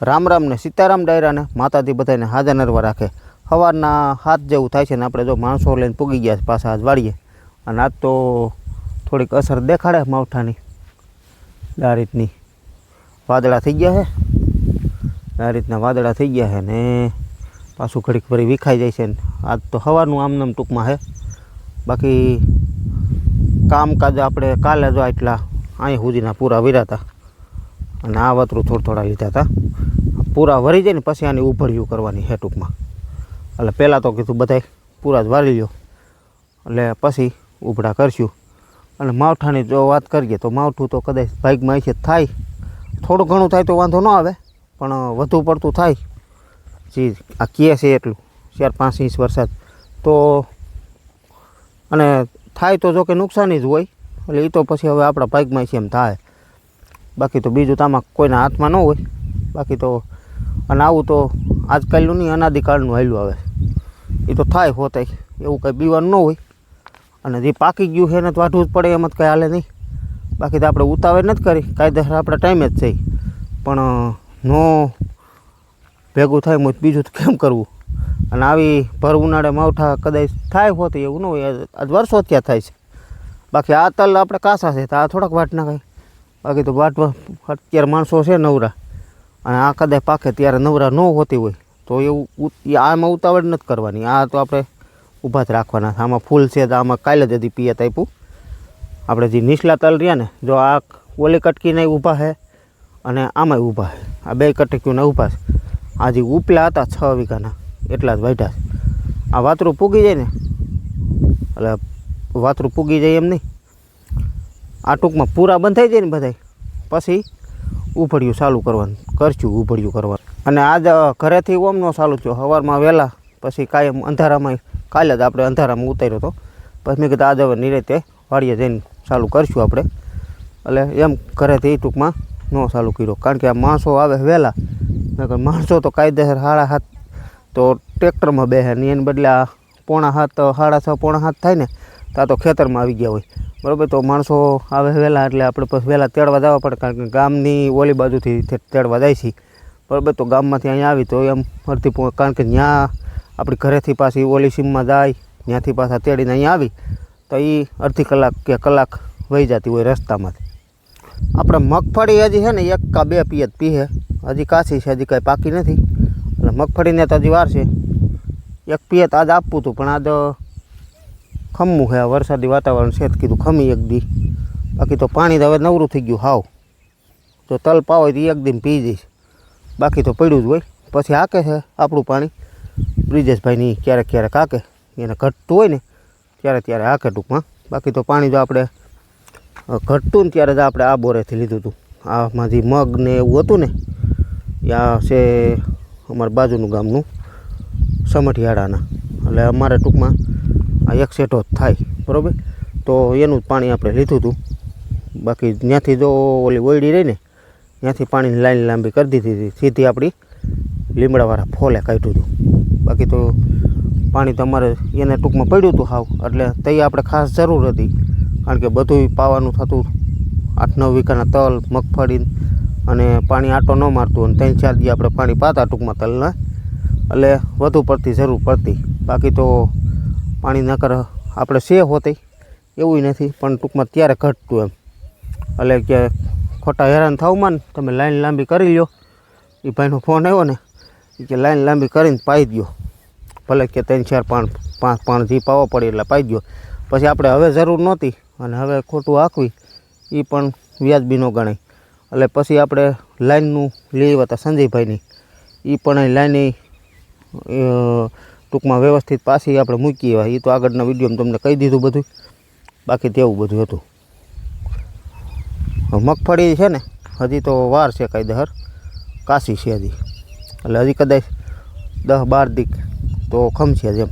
રામ રામ ને સીતારામ ડાયરાને માતાજી બધાને હાજર નરવા રાખે. સવારના હાથ જેવું થાય છે ને આપણે જો માણસો લઈને પૂગી ગયા છે પાછા આજ વાળીએ. અને આજ તો થોડીક અસર દેખાડે માવઠાની. આ રીતની વાદળા થઈ ગયા છે આ રીતના વાદળા થઈ ગયા છે ને પાછું ઘડીક ફરી વિખાઈ જાય છે ને. આજ તો સવારનું આમનામ ટૂંકમાં છે બાકી કામકાજ આપણે કાલે જો એટલા અહીં સુધીના પૂરા વિરાતા. અને આ વતરું થોડા થોડા લીધા હતા. પૂરા વરી જાય ને પછી આની ઉભર્યું કરવાની હે ટૂંકમાં. એટલે પહેલાં તો કીધું બધાય પૂરા જ વારી લ્યો. એટલે પછી ઉભડા કરશું. અને માવઠાની જો વાત કરીએ તો માવઠું તો કદાચ ભાગમાં છે થાય. થોડું ઘણું થાય તો વાંધો ન આવે, પણ વધુ પડતું થાય. જી, આ કહે છે એટલું, ચાર પાંચ ઇંચ વરસાદ. તો, અને થાય તો જો કે નુકસાની જ હોય, એટલે એ તો પછી હવે આપણા ભાગમાં છે એમ થાય. બાકી તો બીજું તો આમાં કોઈના હાથમાં ન હોય. બાકી તો અને આવું તો આજકાલનું નહીં, અનાદિકાળનું હાલ્યું આવે. એ તો થાય હોતાય એવું કંઈ બીવાનું ન હોય. અને જે પાકી ગયું છે એને તો વાઢવું જ પડે, એમ જ કંઈ હાલે નહીં. બાકી તો આપણે ઉતાવળ નથી કરી, કાયદેસર આપણે ટાઈમે જ થઈ પણ નો ભેગું થાય મું બીજું કેમ કરવું? અને આવી ભર ઉનાળે માવઠા કદાચ થાય હોત, એવું ન હોય. આજ વર્ષો ત્યાં થાય છે. બાકી આ તલ આપણે કાસા છે, તો આ થોડાક વાટ કાંઈ. બાકી તો વાટ અત્યારે માણસો છે નવરા. અને આ કદાચ પાકે ત્યારે નવરા ન હોતી હોય, તો એવું આમાં ઉતાવળ નથી કરવાની. આ તો આપણે ઊભા જ રાખવાના. આમાં ફૂલ છે, તો આમાં કાલે જ હજી પિયત આપ્યું. આપણે જે નીચલા તલ રહ્યા ને, જો આ ઓલી કટકીને ઊભા છે અને આમાંય ઊભા છે આ બે કટકીઓને ઊભા છે. આ જે ઉપલા હતા છ વીઘાના, એટલા જ વાઢ્યા છે. આ વાતરું પૂગી જાય ને, એટલે વાતરું પૂગી જાય એમ નહીં. આ ટૂંકમાં પૂરા બંધાઈ જાય ને બધાય. પછી ઉભળ્યું ચાલુ કરવાનું કરશું ઉભળ્યું કરવાનું. અને આજ ઘરેથી ઘરેથી ઓમનો ચાલુ થયો. સવારમાં વહેલા, પછી કાયમ અંધારામાં કાલે જ આપણે અંધારામાં ઉતાર્યો હતો પછી મેં કીધું, આજ હવે નિરેતે વાડીએ જઈને ચાલુ કરશું આપણે. એટલે એમ ઘરેથી ટૂંકમાં ન ચાલુ કર્યો. કારણ કે આ માણસો આવે વહેલા. નકર માણસો તો કાયદેસર સાડા હાથ, તો ટ્રેક્ટરમાં બેસે ને એને બદલે આ પોણા હાથ સાડા છ પોણા હાથ થાય ને ત્યાં તો ખેતરમાં આવી ગયા હોય. બરાબર? તો માણસો આવે વહેલા એટલે આપણે પછી વહેલા તેડવા જવા પડે, કારણ કે ગામની ઓલી બાજુથી તેડવા જાય છે. બરાબર? તો ગામમાંથી અહીંયા આવી તો એમ અડધી કારણ કે ત્યાં આપણી ઘરેથી પાછી ઓલી સીમમાં જાય ત્યાંથી પાછા તેડીને અહીંયા આવી, તો એ અડધી કલાક કે કલાક વહી જતી હોય રસ્તામાંથી. આપણે મગફળી હજી છે ને એક કા બે પિયત પીએ હજી કાચી છે, હજી કાંઈ પાકી નથી. એટલે મગફળીને તો હજી વાર છે. એક પિયત આજ આપવું હતું પણ આજ ખમવું છે આ વરસાદી વાતાવરણ છે કીધું ખમી એક દી. બાકી તો પાણી તો હવે નવરું થઈ ગયું હાવ. જો તલ પાવો તો એક દિન પી જઈશ. બાકી તો પડ્યું જ હોય. પછી હાકે છે આપણું પાણી. બ્રિજેશભાઈની ક્યારેક ક્યારેક હાકે. એને ઘટતું હોય ને, ત્યારે ત્યારે હાકે ટૂંકમાં. બાકી તો પાણી જો આપણે ઘટતું ને ત્યારે જ આપણે આ બોરેથી લીધું હતું. આમાં જે મગ ને એવું હતું ને ત્યાં છે અમારા બાજુનું ગામનું, સમઠિયાળાના. એટલે અમારે ટૂંકમાં આ એક સેટો થાય, બરાબર? તો એનું પાણી આપણે લીધું હતું. બાકી ત્યાંથી જો ઓલી ઓયડી રહી ને, ત્યાંથી પાણીની લાઈન લાંબી કરી દીધી હતી. સીધી આપણી લીમડાવાળા ફોલે કાઢ્યું હતું. બાકી તો પાણી તો અમારે એને ટૂંકમાં પડ્યું હતું હાવ, એટલે તઈ આપણે ખાસ જરૂર હતી. કારણ કે બધું પાવાનું થતું આઠ નવ વીઘાના તલ, મગફળી અને પાણી આટો ન મારતું અને ત્રણ ચાર દી આપણે પાણી પાતા ટૂંકમાં તલના. એટલે વધુ પડતી જરૂર પડતી. બાકી તો પાણી નકર આપણે સે હોતી, એવું નથી, પણ ટૂંકમાં ત્યારે ઘટતું એમ. એટલે કે ખોટા હેરાન થવું ને તમે લાઈન લાંબી કરી લ્યો. એ ભાઈનો ફોન આવ્યો ને કે લાઈન લાંબી કરીને પાઈ દો ભલે કે ત્રણ, ચાર પાણ પાંચ પાણ જી પાવો પડે એટલે પાઈ દો પછી આપણે હવે જરૂર નહોતી, અને હવે ખોટું આખવી એ પણ વ્યાજબી ન ગણાય. એટલે પછી આપણે લાઈનનું લેવા હતા સંજયભાઈની. એ પણ લાઈન ટૂંકમાં વ્યવસ્થિત પાછી આપણે મૂકી હોય એ તો આગળના વિડીયોમાં તમને કહી દીધું બધું. બાકી તેવું બધું હતું. મગફળી છે ને, હજી તો વાર છે કાયદેસર કાશી છે હજી. એટલે હજી કદાચ દહ બાર દીક તો ખમશે જ એમ.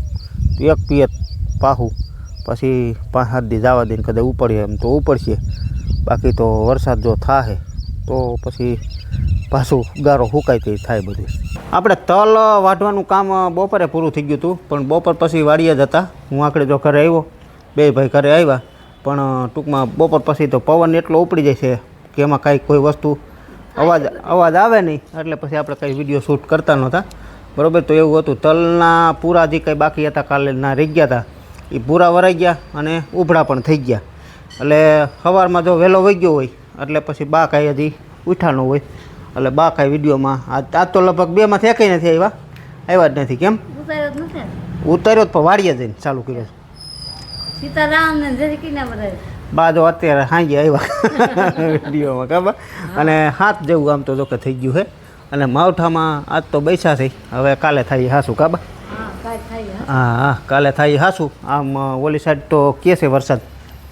એક પિયત પાહું, પછી પાંચ સાત દી જવા દઈને કદાચ ઉપડીએ એમ તો ઉપડશે. બાકી તો વરસાદ જો થાય તો પછી પાછું ગારો હુકાય તે થાય બધું. આપણે તલ વાઢવાનું કામ બપોરે પૂરું થઈ ગયું હતું, પણ બપોર પછી વાડીએ જ હતા. હું આકડે જો ઘરે આવ્યો, બે ભાઈ ઘરે આવ્યા, પણ ટૂંકમાં બપોર પછી તો પવન એટલો ઉપડી જાય છે કે એમાં કાંઈ કોઈ વસ્તુ અવાજ અવાજ આવે નહીં, એટલે પછી આપણે કંઈ વીડિયો શૂટ કરતા નહોતા. બરોબર? તો એવું હતું, તલના પૂરા જે કંઈ બાકી હતા, કાલે ના રહી ગયા હતા, એ પૂરા વરાઈ ગયા અને ઉભડા પણ થઈ ગયા. એટલે સવારમાં જો વહેલો વહી ગયો હોય, એટલે પછી બા કાંઈ હજી ઉઠાનો હોય. એટલે બા કાંઈ વિડીયોમાં. આજ તો લગભગ બેમાંથી એકેય નથી આવ્યા. આવ્યા જ નથી. કેમ? ઉતાર્યો પણ વાડીએ જઈને ચાલુ કર્યો બા જો અત્યારે સાંજે આવ્યા વિડીયોમાં ખબર? અને હાથ જેવું આમ તો જો કે થઈ ગયું છે અને માવઠામાં આજ તો બૈસા થઈ હવે કાલે થાય હાસું કાબા હા હા હા હા કાલે થાય હાસું. આમ ઓલી સાઈડ તો કે છે વરસાદ?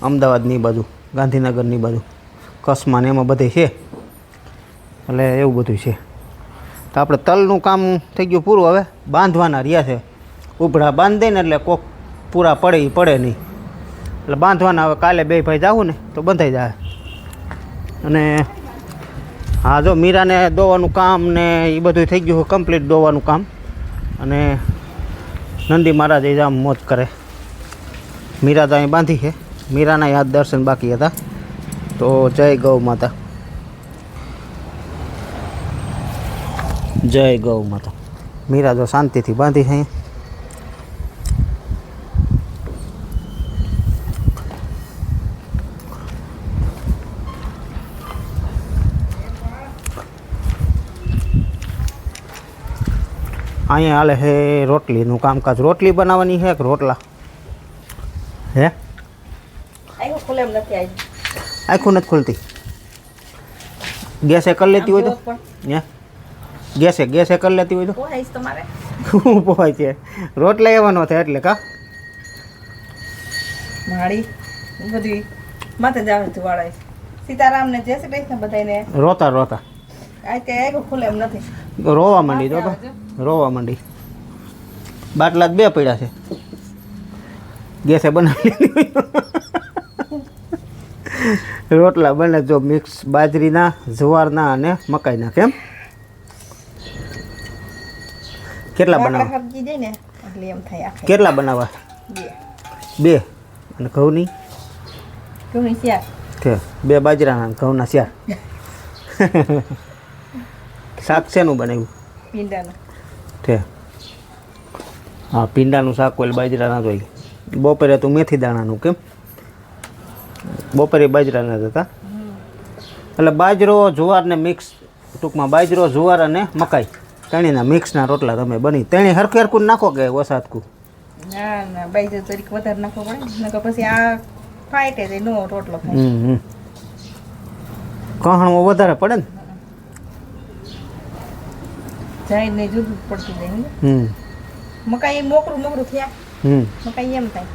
અમદાવાદની બાજુ ગાંધીનગરની બાજુ. કચ્છમાં ને એમાં બધે છે. એટલે એવું બધું છે. તો આપણે તલનું કામ થઈ ગયું પૂરું. હવે બાંધવાના રહ્યા છે. ઉભરા બાંધી દે ને એટલે કોક પૂરા પડે એ પડે નહીં. એટલે બાંધવાના હવે કાલે બે ભાઈ જાવું ને તો બંધાઈ જાય અને હા, જો મીરાને દોવાનું કામ ને એ બધું થઈ ગયું કમ્પ્લીટ દોવાનું કામ. અને નંદી મહારાજ એ આમ મોજ કરે. મીરા તો અહીં બાંધી છે. મીરાના યાદ દર્શન બાકી હતા. તો જય ગૌ માતા. જય ગૌ માતા. મીરા જો શાંતિથી બાંધી છે અહીંયા. અહીંયા હાલે છે રોટલીનું કામકાજ. રોટલી બનાવવાની છે કે રોટલા? હે? આવ્યો ખુલે એમ નથી આવી આખું નથી ખુલતી. ગેસે કરી લેતી હોય તો? હે? ગેસે ગેસે કરી લેતી હોય તો? પોહાઈશ તમારે. શું પોવાય છે રોટલા એવા ન થાય એટલે કા? માળી બધી માથે જાવે છે વાળાય સીતારામ ને જય શ્રી કૃષ્ણ બધાને રોતા રોતા. આ કે એક ખુલે એમ નથી. રોવા માંડી તો રોવા માંડી. બાટલા બે પડ્યા છે. ગેસે બનાવી લીધી રોટલા બને જો મિક્સ બાજરીના જુવારના અને મકાઈના કેમ? કેટલા બનાવવા? હરજી જાય ને એટલે એમ થાય આખે. કેટલા બનાવવા? બે. બે. અને ઘઉંની? કે બે બાજરાના ઘઉંના ચાર શાક શેનું બનાવ્યું? પીંડાનું છે હા પીંડાનું શાક હોય બાજરાના જોઈ બપોરે તું મેથી દાણાનું કેમ? બપોરે બાજરાના જ હતા. એટલે બાજરો જુવાર ને મિક્સ ટૂંકમાં બાજરો જુવાર અને મકાઈ. ત્રણેયના મિક્સના રોટલા તમે બની. તેણે હરખું હરખું નાખો કે વસાતકું ના ના બાઈ તરીકે વધારે નાખવો પડે નકર પછી આ ફાઈટે જાય નો રોટલો હમ કહણમાં વધારે પડે ને? જાય ને જુદું પડતું જાય હમ. મકાઈ મોકરું મોકરું થયા. હમ. મકાઈ એમ થાય.